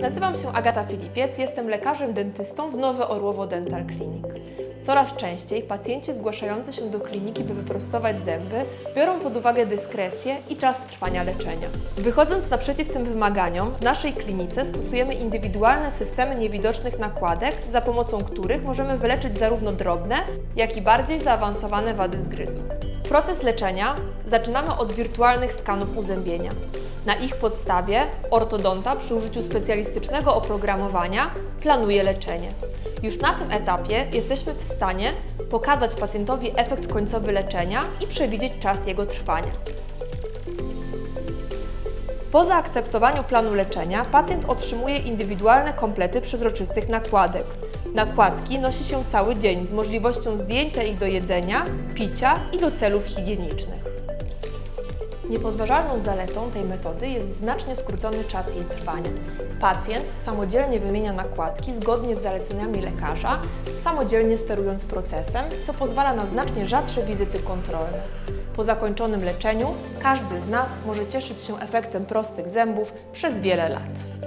Nazywam się Agata Filipiec, jestem lekarzem dentystą w Nowe Orłowo Dental Clinic. Coraz częściej pacjenci zgłaszający się do kliniki, by wyprostować zęby, biorą pod uwagę dyskrecję i czas trwania leczenia. Wychodząc naprzeciw tym wymaganiom, w naszej klinice stosujemy indywidualne systemy niewidocznych nakładek, za pomocą których możemy wyleczyć zarówno drobne, jak i bardziej zaawansowane wady zgryzu. Proces leczenia zaczynamy od wirtualnych skanów uzębienia. Na ich podstawie ortodonta przy użyciu specjalistycznego oprogramowania planuje leczenie. Już na tym etapie jesteśmy w stanie pokazać pacjentowi efekt końcowy leczenia i przewidzieć czas jego trwania. Po zaakceptowaniu planu leczenia pacjent otrzymuje indywidualne komplety przezroczystych nakładek. Nakładki nosi się cały dzień z możliwością zdjęcia ich do jedzenia, picia i do celów higienicznych. Niepodważalną zaletą tej metody jest znacznie skrócony czas jej trwania. Pacjent samodzielnie wymienia nakładki zgodnie z zaleceniami lekarza, samodzielnie sterując procesem, co pozwala na znacznie rzadsze wizyty kontrolne. Po zakończonym leczeniu każdy z nas może cieszyć się efektem prostych zębów przez wiele lat.